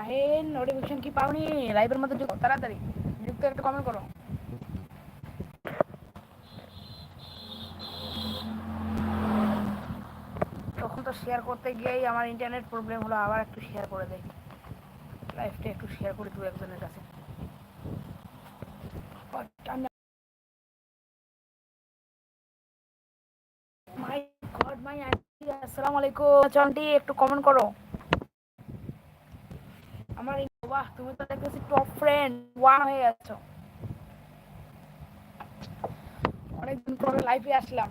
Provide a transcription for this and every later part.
Shahin notification কি পাওনি? লাইভের মধ্যে যুক্ত তাড়াতাড়ি। যুক্ত একটা কমেন্ট করো। তখন তো শেয়ার করতে গিয়েই আমার ইন্টারনেট প্রবলেম হলো, আবার একটু শেয়ার করে দেয় লাইভটা একটু শেয়ার করে দু একজনের কাছে। মাই মাই আসসালামু আলাইকুম। চন্টি একটু কমেন্ট করো। আমার বাহ তুমি তো দেখতেছি টপ ফ্রেন্ড ওয়ান হয়ে গেছো। অনেকদিন পরে লাইফে আসলাম।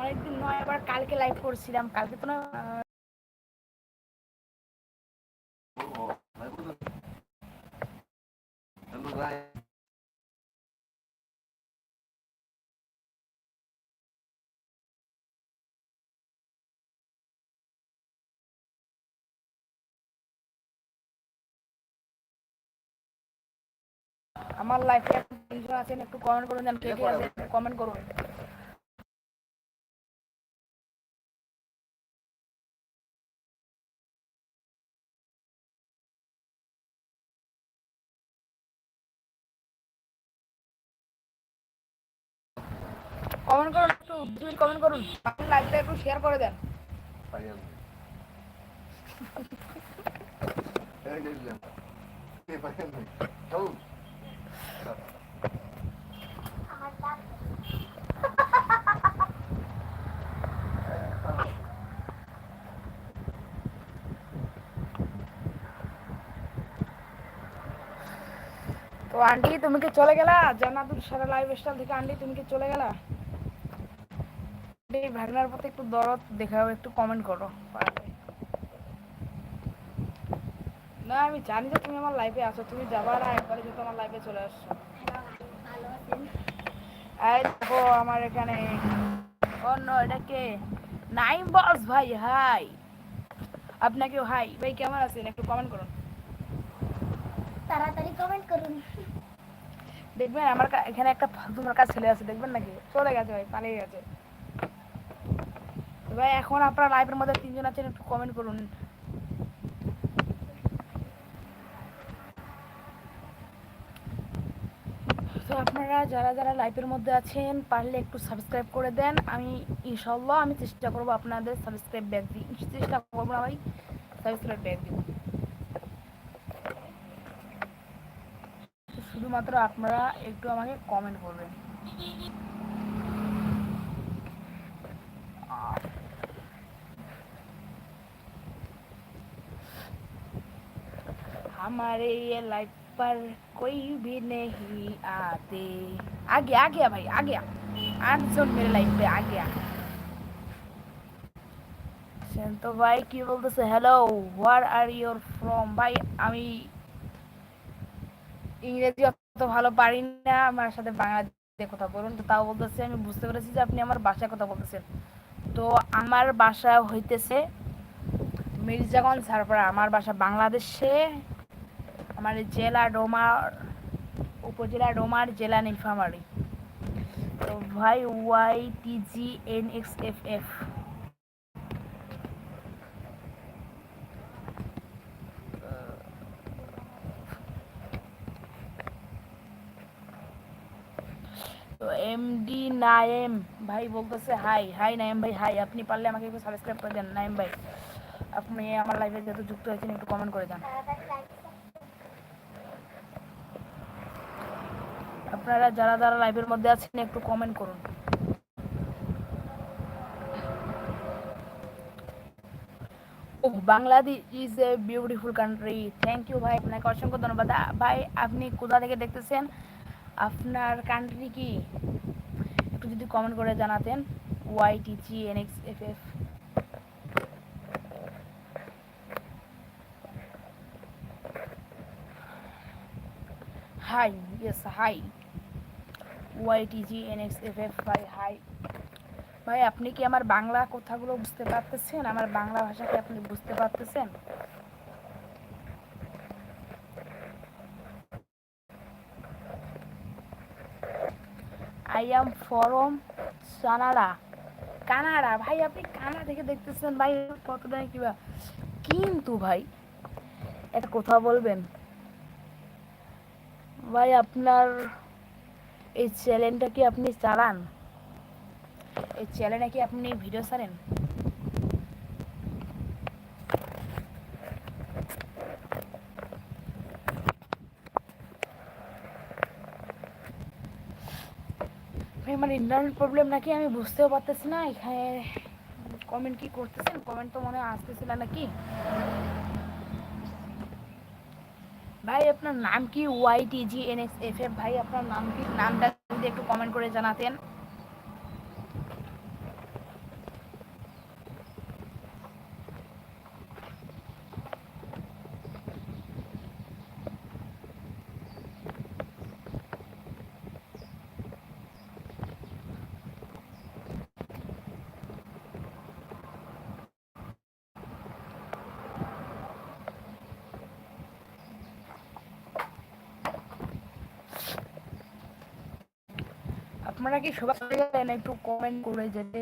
অনেকদিন নয়, আবার কালকে লাইভ করছিলাম। কালকে তো না আমার লাইফে তিনজন আছেন একটু কমেন্ট করুন কে কে আছে কমেন্ট করুন কমেন্ট করুন একটু দুই কমেন্ট করুন আপনি লাইভটা একটু শেয়ার করে দেন তো আন্টি, তুমি কি চলে গেলা? জান্নাতুল সারা লাইভ স্টাইল থেকে আন্টি, তুমি কি চলে গেলা? ভাগনার প্রতি একটু দরদ দেখাও, একটু কমেন্ট করো পারলে। না আমি জানি যে তুমি আমার লাইফে আছো তুমি যাবার না একবারে যেহেতু আমার লাইফে চলে আসছো এই দেখো আমার এখানে অন্য এটাকে নাইম বস ভাই হাই আপনাকেও হাই ভাই কেমন আছেন? একটু কমেন্ট করুন। তাড়াতাড়ি কমেন্ট করুন। দেখবেন আমার কা- এখানে একটা ফালতু মার্কা ছেলে আছে দেখবেন নাকি? চলে গেছে ভাই পালিয়ে গেছে। ভাই এখন আপনারা লাইভের মধ্যে তিনজন আছেন একটু কমেন্ট করুন তো আপনারা যারা যারা লাইভের মধ্যে আছেন পারলে একটু সাবস্ক্রাইব করে দেন আমি ইনশাল্লাহ আমি চেষ্টা করবো আপনাদের সাবস্ক্রাইব ব্যাক দিই চেষ্টা করবো না ভাই সাবস্ক্রাইব ব্যাক দিব তো শুধুমাত্র আপনারা একটু আমাকে কমেন্ট করবেন हमारे ये लाइफ पर कोई भी नहीं आते आ गया आ गया भाई आ गया आठ জন मेरे लाइफ पे आ गया তো ভাই কি বলতেছে hello where are your from ভাই আমি ইংরেজি অত ভালো পারি না আমার সাথে বাংলাতে কথা বলুন তো তাও বলতেছে আমি বুঝতে পেরেছি যে আপনি আমার বাসায় কথা বলতেছেন তো আমার বাসা হইতেছে মির্জাগঞ্জ ঝাড়পাড়া আমার বাসা বাংলাদেশে আমার জেলা ডোমার উপজেলা ডোমার জেলা নীলফামারী। তো ভাই Y T G N X F F তো এমডি নায়েম ভাই বলতেছে হাই হাই নায়েম ভাই হাই আপনি পারলে আমাকে একটু সাবস্ক্রাইব করে দেন, নায়েম ভাই। আপনি আমার লাইভে যেহেতু যুক্ত হয়েছেন, একটু কমেন্ট করে দেন তাড়াতাড়ি লাইক আপনারা যারা যারা লাইভের মধ্যে আছেন, একটু কমেন্ট করুন। ও, Bangladesh is a beautiful country thank you ভাই, আপনাকে অসংখ্য ধন্যবাদ। ভাই, আপনি কোথা থেকে দেখতেছেন? আপনার কান্ট্রি কি? একটু যদি কমেন্ট করে জানাতেন। Y T G N X F F hi yes hi YTG NX F F ভাই হাই ভাই, আপনি কি আমার বাংলা কথাগুলো বুঝতে পারতেছেন? আমার বাংলা ভাষাকে আপনি বুঝতে পারতেছেন? আই এম ফরম সানারা কানাডা ভাই, আপনি কানাডা থেকে দেখতেছেন। ভাই, কতটা কিবা। কিন্তু ভাই, একটা কথা বলবেন। ভাই, আপনার এই চ্যানেলটা কি আপনি চালান? এই চ্যানেলে কি আপনি ভিডিও ছাড়েন? আমার ইন্টারনেট প্রবলেম নাকি আমি বুঝতেও পারতেছি না। এখানে কমেন্ট কি করতেছেন? কমেন্ট তো মনে হয় আসতেছিল নাকি? ভাই, আপনার নাম কি? Y T G N S F F ভাই, আপনার নাম কি? নামটা যদি একটু কমেন্ট করে জানাতেন। আপনারা কি সবাই একটু কমেন্ট করে যেতে।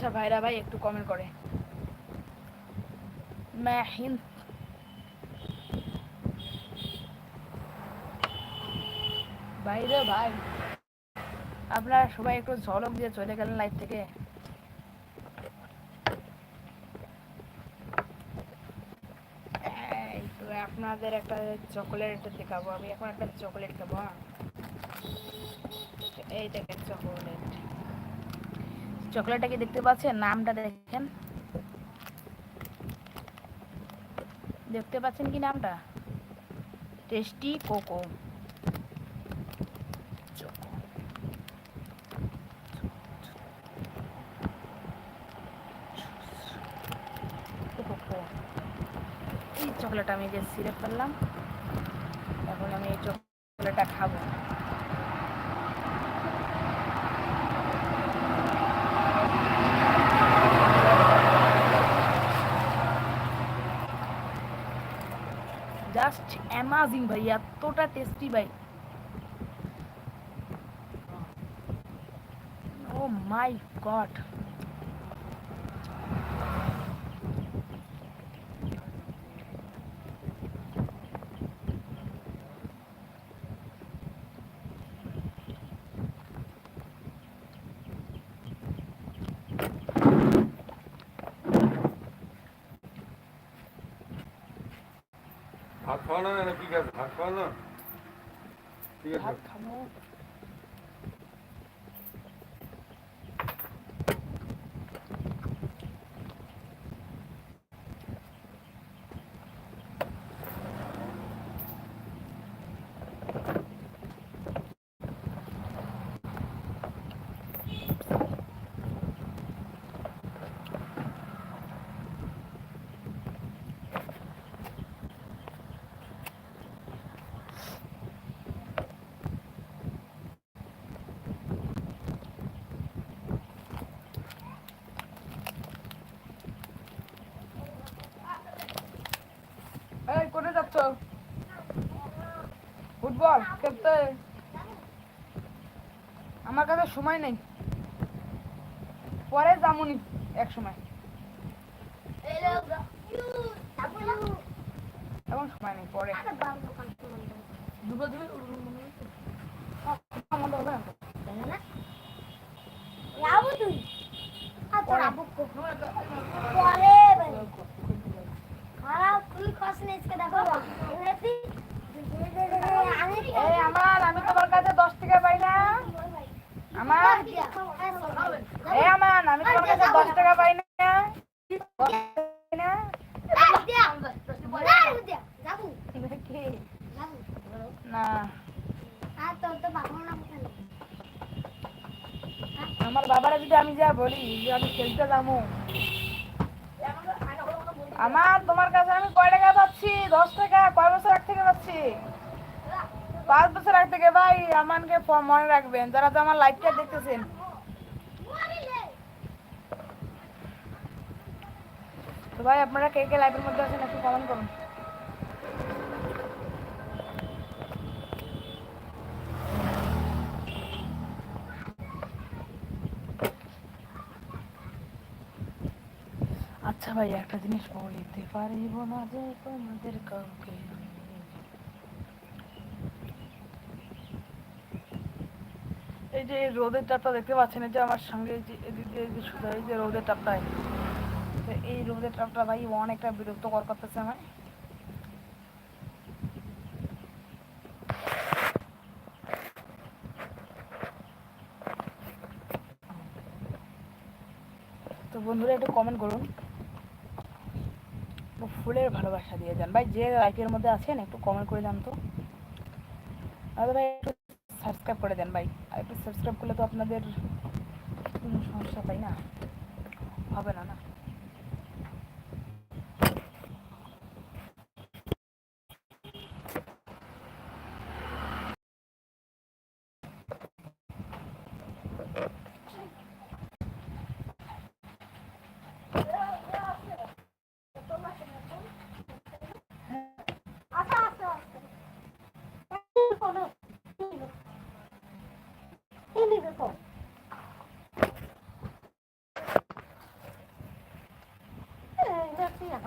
আচ্ছা ভাইরা ভাই, একটু কমেন্ট করে। মাহিন ভাইরা ভাই, আপনারা সবাই একটু ঝলক দিয়ে চলে গেলেন লাইভ থেকে। আপনাদের একটা চকোলেট দেখাবো, আমি এখন একটা চকোলেট খাব হ্যাঁ? এই দেখেন চকোলেট চকলেটটা কি দেখতে পাচ্ছেন? নামটা দেখেন। দেখতে পাচ্ছেন কি নামটা? Tasty cocoa. চকলেট আমি যে সিরাপ ফেললাম এখন আমি এই চকলেটটা খাব। অ্যামাজিং ভাই এতটা টেস্টি ভাই। ও মাই গড ভাত খাওয়া না কি ঠিক ভাত খাওয়ানো? ঠিক আছে। ভাত খাব এই কোথায় যাচ্ছ ফুটবল খেলতে। আমার কাছে সময় নেই। পরে যামুনি এক সময়। এখন সময় নেই পরে। দুটো দিবি আমাদের হবে না এই আমার আমি তোমার কাছে দশ টাকা পাই না আমার? বাবারা যদি আমি যা বলি যে আমি খেলতে যাব আমার তোমার কাছে আমি কয় টাকা পাচ্ছি দশ টাকা কয় বছর আগ থেকে পাচ্ছি বছর আগ থেকে ভাই আমাকে মনে রাখবেন, যারা তো আমার লাইভটা দেখতেছেন। তো ভাই, আপনারা কে কে লাইভের মধ্যে আছেন একটু কমেন্ট করুন। আচ্ছা ভাই, একটা জিনিস বলিতে পারিব না যে তোমাদের কাউকে আমি। এই যে রোদের তাপটা দেখতে পাচ্ছেন, এই যে আমার সঙ্গে যে এদিক যে যে রোদের তাপটায় তো এই রোদের তাপটা ভাই অনেকটা বিরক্তকর করতেছে আমার তো বন্ধুরা একটু কমেন্ট করুন। ফুলের ভালোবাসা দিয়ে যান। ভাই যে লাইফের মধ্যে আছেন, একটু কমেন্ট করে যান তো। আর ভাই একটু সাবস্ক্রাইব করে দেন ভাই। আর একটু সাবস্ক্রাইব করলে তো আপনাদের কোনো সমস্যা তাই না। হবে না না।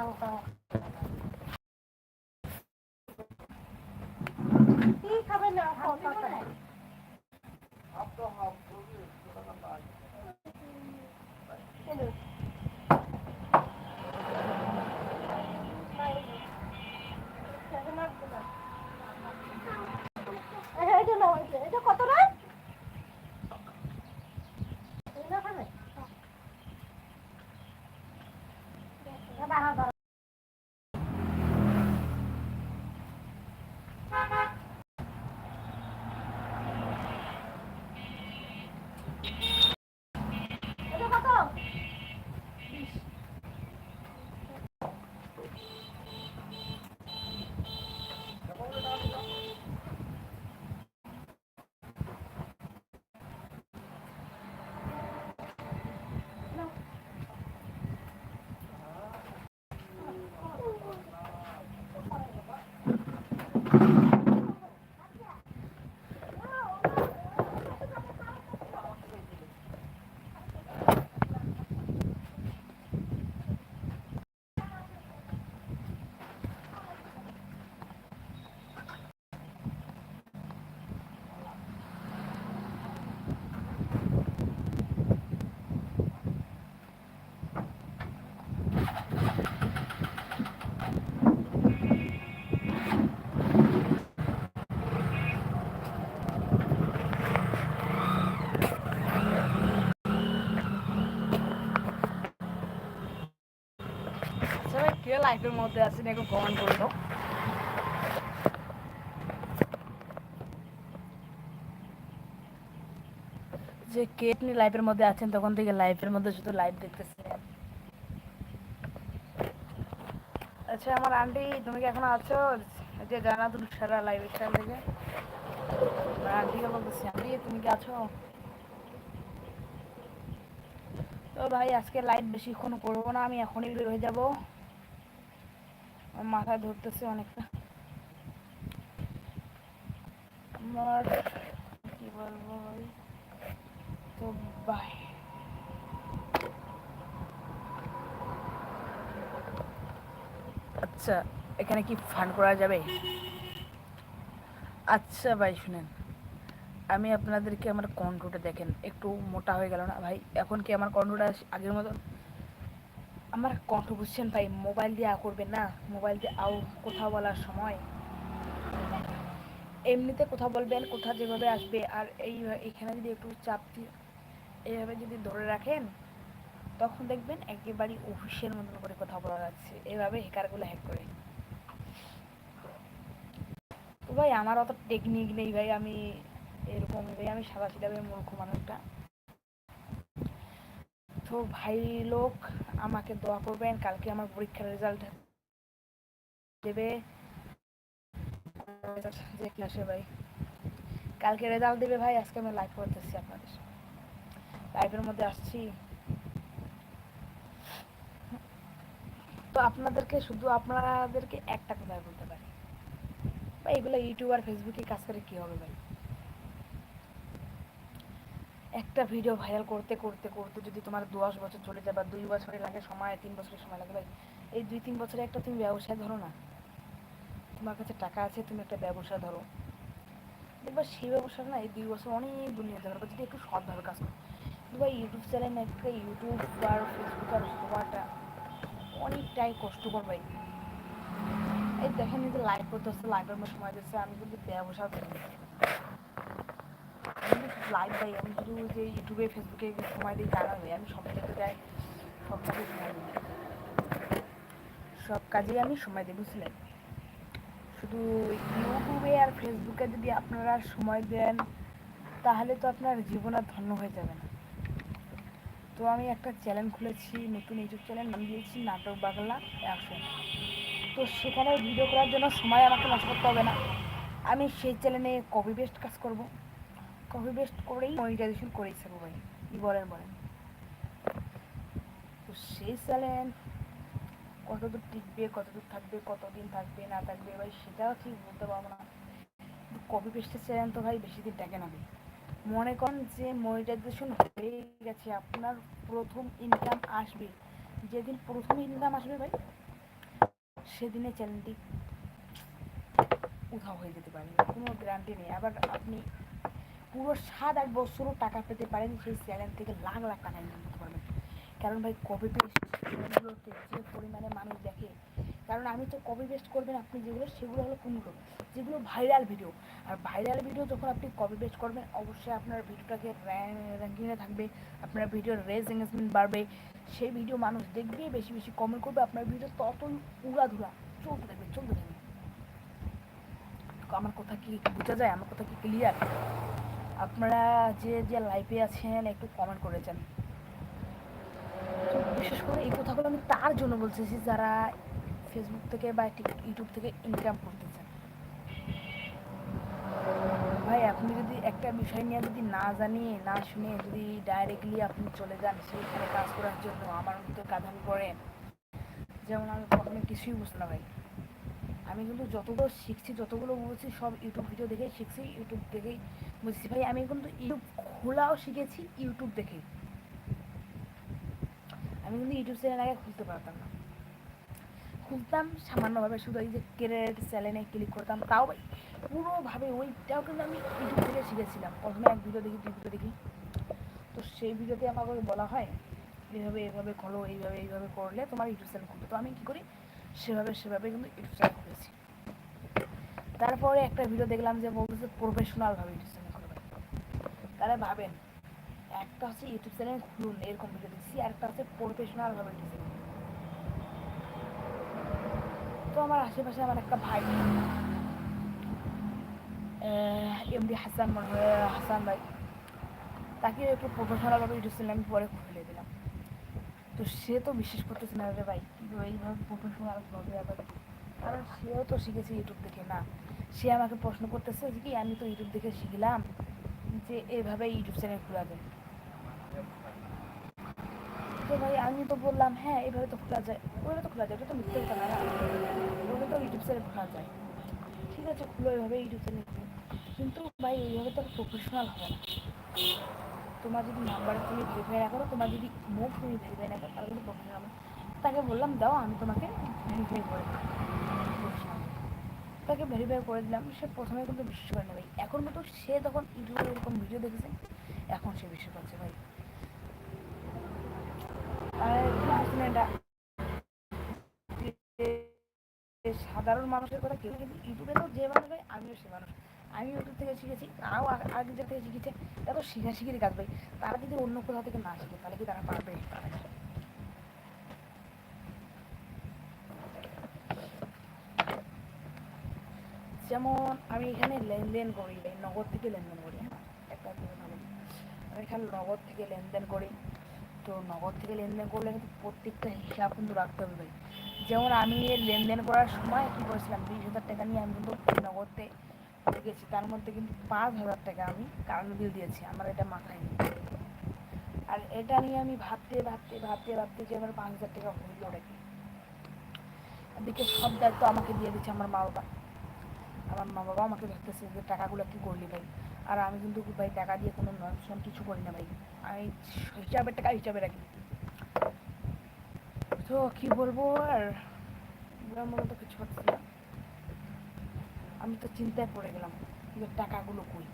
telephone. লাইফের মধ্যে আছেন কমেন্ট যে কে আপনি লাইফের মধ্যে আছেন, তখন থেকে লাইফের মধ্যে শুধু দেখতেছেন আচ্ছা আমার আন্টি তুমি কি এখন আছো? যে জানা তুমি সারা লাইভ স্টাইল থেকে আন্টিকে বলতেছি, আন্টি, তুমি কি আছো? তো ভাই, আজকে লাইভ বেশিক্ষণ করব না, আমি এখনই বের হয়ে যাব। মাথায় ধরতেছে অনেকটা। আমার, কি বলব তো বাই আচ্ছা এখানে কি ফান করা যাবে? আচ্ছা ভাই, শুনেন। আমি আপনাদেরকে আমার কণ্ঠটা দেখেন, একটু মোটা হয়ে গেল না ভাই? এখন কি আমার কণ্ঠটা আগের মতো? আমার কণ্ঠ বুঝছেন ভাই মোবাইল দিয়ে আ করবেন না মোবাইল দিয়ে আও কোথাও বলার সময়। এমনিতে কোথাও বলবেন, কোথা যেভাবে আসবে, আর এই এখানে যদি একটু চাপ এইভাবে যদি ধরে রাখেন, তখন দেখবেন একেবারেই অফিসের মতন করে কথা বলা যাচ্ছে। এভাবে হ্যাকারগুলো হ্যাক করে। তো ভাই, আমার অত টেকনিক নেই ভাই, আমি এরকম ভাই, আমি সাদা সিধা মূর্খ মানুষটা। তো ভাই লোক আমাকে দোয়া করবেন, কালকে আমার পরীক্ষার রেজাল্ট দেবে। যে ক্লাসে ভাই। কালকে রেজাল্ট দেবে ভাই, আজকে আমি লাইভ করতেছি আপনাদের লাইভের মধ্যে আসছি। তো আপনাদেরকে শুধু আপনাদেরকে একটা কথা বলতে পারি। ভাই, এগুলো ইউটিউব আর ফেসবুকে কাজ করে কি হবে ভাই? একটা ভিডিও ভাইরাল করতে করতে করতে যদি তোমার দশ বছর চলে যায় বা দুই বছরে লাগে, সময়, তিন বছরের সময় লাগে, ভাই, এই দুই, তিন বছরে একটা তুমি ব্যবসায় ধরো না। তোমার কাছে টাকা আছে, তুমি একটা ব্যবসা ধরো। দেখবা সেই ব্যবসা না এই দুই বছর অনেক দুনিয়া পারবে যদি একটু সৎভাবে কাজ করো। ভাই ইউটিউব চ্যানেল না একটা ইউটিউব আর ফেসবুক আর হওয়াটা অনেকটাই কষ্টকর, ভাই। এই দেখেন এই যে লাইভ করতে হচ্ছে লাইভের সময় দিচ্ছে, আমি কিন্তু ব্যবসা করি লাইভ ভাই আমি শুধু যে ইউটিউবে, ফেসবুকে সময় দিই তা না ভাই আমি সব জায়গায় যাই, সব কাজে সময় দিই। সব কাজেই আমি সময় দিই, বুঝলেন? শুধু ইউটিউবে আর ফেসবুকে যদি আপনারা সময় দেন, তাহলে তো আপনার জীবন আর ধন্য হয়ে যাবে না। তো আমি একটা চ্যানেল খুলেছি, নতুন ইউটিউব চ্যানেল নাম দিয়েছি, নাটক বাংলা অ্যাকশন তো সেখানে ভিডিও করার জন্য সময় আমাকে নষ্ট করতে হবে না। আমি সেই চ্যানেলে কপি বেস্ট কাজ করব। কপি বেস্ট করেই মনিটাইজেশন থাকব ভাই। কি বলেন বলেন। তো সেই চ্যানেল কতদূর টিকবে, কতদূর থাকবে, কতদিন থাকবে, না থাকবে, ভাই, সেটাও ঠিক বলতে পারব না। কপি পেস্টের চ্যানেল তো ভাই বেশি দিন টাকে না ভাই। মনে করেন যে মনিটাইজেশন হয়ে গেছে, আপনার প্রথম ইনকাম আসবে। যেদিন প্রথম ইনকাম আসবে ভাই, সেদিনে চ্যানেলটি উধাও হয়ে যেতে পারে, কোনো গ্যারান্টি নেই। আবার আপনি পুরো সাত আট বছরও টাকা পেতে পারেন সেই চ্যানেল থেকে লাখ লাখ টাকা ইনকাম করতে পারবেন কারণ ভাই কপি পেস্ট যে পরিমাণে মানুষ দেখে, কারণ আমি তো কপি পেস্ট করবেন আপনি যেগুলো, সেগুলো হলো কোনগুলো যেগুলো ভাইরাল ভিডিও আর ভাইরাল ভিডিও যখন আপনি কপি পেস্ট করবেন, অবশ্যই আপনার ভিডিওটাকে র্যাঙ্কিংয়ে থাকবে, আপনার ভিডিওর রেজ এঙ্গেজমেন্ট বাড়বে, সেই ভিডিও মানুষ দেখবে, বেশি বেশি কমেন্ট করবে, আপনার ভিডিও ততই উড়াধুরা, চলতে থাকবে চলতে থাকবে। আমার কথা কি বোঝা যায়? আমার কথা কি ক্লিয়ার আপনারা যে যে লাইভে আছেন, একটু কমেন্ট করে যান। তো বিশেষ করে এই কথাগুলো আমি তার জন্য বলতেছি, যারা ফেসবুক থেকে বা ইউটিউব থেকে ইনকাম করতে চান। ভাই, আপনি যদি একটা বিষয় নিয়ে যদি না জানি, না শুনে, যদি ডাইরেক্টলি আপনি চলে যান সেইখানে কাজ করার জন্য আমার মতো কাঁধামি করেন যেমন আমি প্রথমে কিছুই বুঝতে না। ভাই আমি কিন্তু যতগুলো শিখছি, যতগুলো বলছি, সব ইউটিউব ভিডিও দেখে শিখছি ইউটিউব দেখেই বুঝছি ভাই, আমি কিন্তু ইউটিউব খোলাও শিখেছি ইউটিউব দেখেই। আমি কিন্তু ইউটিউব চ্যানেল আগে খুলতে পারতাম না। খুলতাম সামান্যভাবে, শুধু এই যে কেরিয়ার চ্যানেলে ক্লিক করতাম, তাও ভাই, পুরোভাবে ওইটাও কিন্তু আমি ইউটিউব থেকে শিখেছিলাম। প্রথমে এক ভিডিও দেখি, দুই ভিডিও দেখি। তো সেই ভিডিওতে আমাকে বলা হয়, এইভাবে এইভাবে করো, এইভাবে এইভাবে করলে তোমার ইউটিউব চ্যানেল খুলবে। তো আমি কী করি সেভাবে সেভাবে কিন্তু চ্যানেল খুলেছি তারপরে একটা ভিডিও দেখলাম যে বলতেছে প্রফেশনালভাবে ইউটিউব চ্যানেল করবে। তাহলে ভাবেন, একটা হচ্ছে ইউটিউব চ্যানেল খুলুন, এরকম ভিডিও দেখছি, আর একটা হচ্ছে প্রফেশনালভাবে ইউটিউব চ্যানেল তো আমার আশেপাশে আমার একটা ভাই এমডি হাসান হাসান ভাই, তাকে একটু প্রফেশনালভাবে ইউটিউব চ্যানেল আমি পরে খুলে দিলাম। তো সে তো বিশ্বাস করতেছে না রে ভাই এইভাবে প্রফেশনাল হবে আবার কারণ সেও তো শিখেছে ইউটিউব দেখে, না? সে আমাকে প্রশ্ন করতেছে যে কি, আমি তো ইউটিউব দেখে শিখলাম যে এভাবে ইউটিউব চ্যানেল খোলা যায় তো ভাই, আমি তো বললাম হ্যাঁ এইভাবে তো খোলা যায়। ওইভাবে তো খোলা যায়, ওটা তো মিথ্যে কথা না। ওইভাবে তো ইউটিউব চ্যানেল খোলা যায়। ঠিক আছে, খুলো এইভাবে ইউটিউব চ্যানেল কিন্তু ভাই, এইভাবে তো প্রফেশনাল হবে না। তোমার যদি নাম্বার তুমি ভেরিফাই না করো তোমার যদি মুখ তুমি ভেরিফাই না করো তাহলে কিন্তু প্রফেশনাল তাকে বললাম, দাও, আমি তোমাকে ভেরিফাই করে। তাকে ভেরিফাই করে দিলাম। সে প্রথমে কিন্তু বিশ্বাস করে না ভাই। এখন মতো সে তখন ইউটিউবে এরকম ভিডিও দেখেছে, এখন সে বিশ্বাস করছে ভাই। আর সাধারণ মানুষের কথা কেউ কিন্তু ইউটিউবে তো যে মানুষ হয় আমিও সে মানুষ। আমি ইউটিউব থেকে শিখেছি, তারাও আগে থেকে শিখেছে, তারা শিখা শিখিরই কাজ ভাই। তারা যদি অন্য কোথাও থেকে না শিখে, তাহলে কি তারা পারবে? পারে না। যেমন আমি এখানে লেনদেন করি নগদ থেকে লেনদেন করি হ্যাঁ? একটা। আমি এখানে নগদ থেকে লেনদেন করি। তো নগদ থেকে লেনদেন করলে কিন্তু প্রত্যেকটা হিসাব কিন্তু রাখতে হবে ভাই। যেমন আমি লেনদেন করার সময় কী করেছিলাম, বিশ হাজার টাকা নিয়ে আমি কিন্তু নগদে রেখেছি। তার মধ্যে কিন্তু পাঁচ হাজার টাকা আমি কারেন্ট বিল দিয়েছি, আমার এটা মাথায় নেই। আর এটা নিয়ে আমি ভাবতে ভাবতে ভাবতে ভাবতে যে আমার পাঁচ হাজার টাকা হইল নাকি? এদিকে সব দায়িত্ব আমাকে দিয়ে দিচ্ছে আমার মা বাবা আমার মা বাবা আমাকে ধরতেছে যে টাকাগুলো কি করলি ভাই? আর আমি কিন্তু ভাই টাকা দিয়ে কোনো ননসন কিছু করি না ভাই। আমি হিসাবের টাকা হিসাবে রাখি। তো কি বলব আর? মতো তো কিছু হচ্ছে না। আমি তো চিন্তায় পড়ে গেলাম যে টাকাগুলো কই?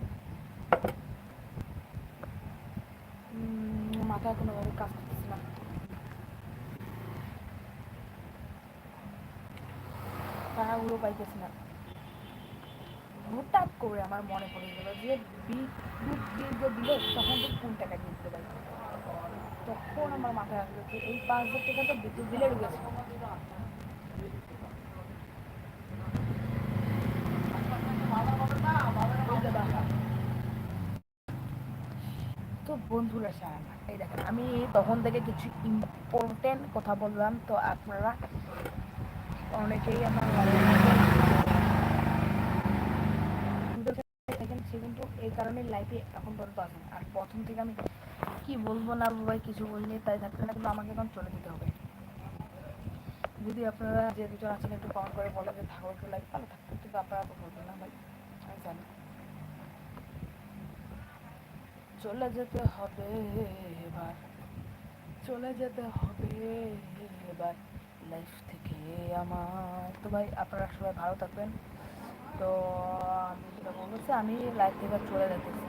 মাথায় কোনোভাবে কাজ করতেছে না। টাকাগুলো পাইতেছি না। হঠাৎ করে আমার মনে পড়ে গেল যে বিদ্যুৎ বিল যে দিল তখন তো কোন টাকা দিতে পারি। তখন আমার মাথায় আসলো যে এই পাঁচ হাজার টাকা তো বিদ্যুৎ বিলে ঢুকেছে তো বন্ধুরা স্যার এই দেখেন, আমি তখন থেকে কিছু ইম্পর্টেন্ট কথা বললাম, তো আপনারা অনেকেই আমার দেখেন সে কিন্তু এই কারণে লাইফে এখন পর্যন্ত আসেন আর প্রথম থেকে আমি কি বলব না ভাই, কিছু বলিনি, তাই থাকতে না কিন্তু আমাকে এখন চলে যেতে হবে। যদি আপনারা যে দুজন আছেন, একটু কমেন্ট করে বলে যে থাকো একটু লাইফ ভালো থাকতো কিন্তু আপনারা তো বলবেন না ভাই, আমি জানি। চলে যেতে হবে এবার, চলে যেতে হবে এবার। লাইফ থেকে আমার। তো ভাই, আপনারা সবাই ভালো থাকবেন। তো আমি যেটা বলছি আমি লাইফ থেকে চলে যেতেছি